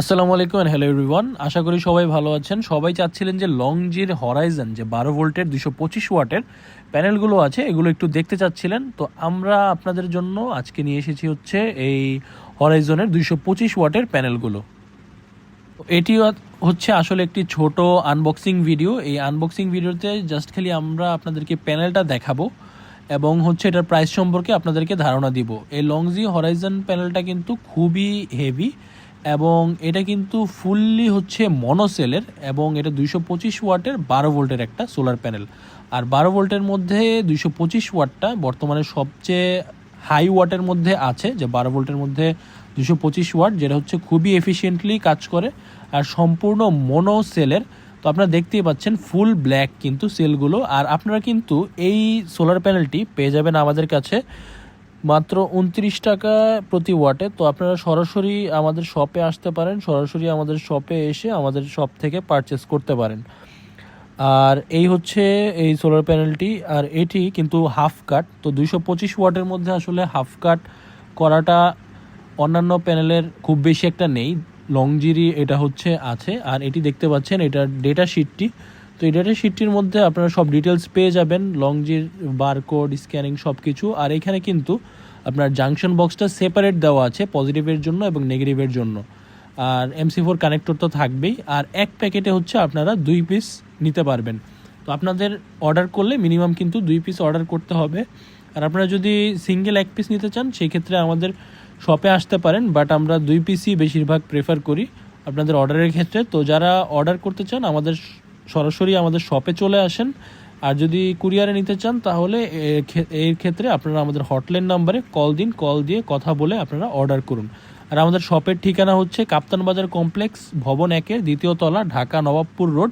আসসালামু আলাইকুম and hello everyone আশা করি সবাই ভালো আছেন। সবাই চাচ্ছিলেন যে লংজির হরাইজন যে বারো ভোল্টের দুশো পঁচিশ ওয়াটের প্যানেলগুলো আছে, এগুলো একটু দেখতে চাচ্ছিলেন। তো আমরা আপনাদের জন্য আজকে নিয়ে এসেছি হচ্ছে এই হরাইজনের দুশো পঁচিশ ওয়াটের প্যানেলগুলো এটি হচ্ছে আসলে একটি ছোট আনবক্সিং ভিডিও এই আনবক্সিং ভিডিওতে জাস্ট খালি আমরা আপনাদেরকে প্যানেলটা দেখাবো এবং হচ্ছে এটার প্রাইস সম্পর্কে আপনাদেরকে ধারণা দিব। এই লংজি হরাইজন প্যানেলটা কিন্তু খুবই হেভি এবং এটা কিন্তু ফুললি হচ্ছে মনোসেলের এবং এটা দুইশো পঁচিশ ওয়াটের বারো ভোল্টের একটা সোলার প্যানেল। আর বারো ভোল্টের মধ্যে দুইশো পঁচিশ ওয়াটটা বর্তমানে সবচেয়ে হাই ওয়াটের মধ্যে আছে, যে বারো ভোল্টের মধ্যে দুশো পঁচিশ ওয়াট, যেটা হচ্ছে খুবই এফিসিয়েন্টলি কাজ করে আর সম্পূর্ণ মনো সেলের তো আপনারা দেখতেই পাচ্ছেন ফুল ব্ল্যাক কিন্তু সেলগুলো। আর আপনারা কিন্তু এই সোলার প্যানেলটি পেয়ে যাবেন আমাদের কাছে মাত্র উনত্রিশ টাকা প্রতি ওয়াটে। তো আপনারা সরাসরি আমাদের শপে আসতে পারেন, সরাসরি আমাদের শপে এসে আমাদের শপ থেকে পারচেস করতে পারেন। আর এই হচ্ছে এই সোলার প্যানেলটি আর এটি কিন্তু হাফ কাট তো দুইশো পঁচিশ ওয়াটের মধ্যে আসলে হাফ কাট করাটা অন্যান্য প্যানেলের খুব বেশি একটা নেই। লংজিরি এটা হচ্ছে আছে, আর এটি দেখতে পাচ্ছেন, এটার ডেটা শিটটি তো এই ডেটা শিটটির মধ্যে আপনারা সব ডিটেলস পেয়ে যাবেন লংজির বারকোড স্ক্যানিং সব কিছু আর এখানে কিন্তু আপনার জাংশন বক্সটা সেপারেট দেওয়া আছে পজিটিভের জন্য এবং নেগেটিভের জন্য। আর এমসি ফোর কানেক্টর তো থাকবেই। আর এক প্যাকেটে হচ্ছে আপনারা দুই পিস নিতে পারবেন। তো আপনাদের অর্ডার করলে মিনিমাম কিন্তু দুই পিস অর্ডার করতে হবে। আর আপনারা যদি সিঙ্গেল এক পিস নিতে চান সেই ক্ষেত্রে আমাদের শপে আসতে পারেন বাট আমরা দুই পিসই বেশিরভাগ প্রেফার করি আপনাদের অর্ডারের ক্ষেত্রে। তো যারা অর্ডার করতে চান, আমাদের সরাসরি আমাদের শপে চলে আসেন। আর যদি কুরিয়ারে নিতে চান, তাহলে এর ক্ষেত্রে আপনারা আমাদের হটলাইন নাম্বারে কল দিন কল দিয়ে কথা বলে আপনারা অর্ডার করুন। আর আমাদের শপের ঠিকানা হচ্ছে কাপ্তান বাজার কমপ্লেক্স ভবন একের দ্বিতীয় তলা, ঢাকা নবাবপুর রোড।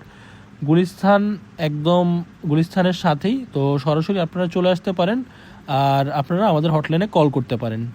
গুলিস্থান একদম গুলিস্থানের সাথেই। তো সরাসরি আপনারা চলে আসতে পারেন, আর আপনারা আমাদের হটলাইনে কল করতে পারেন।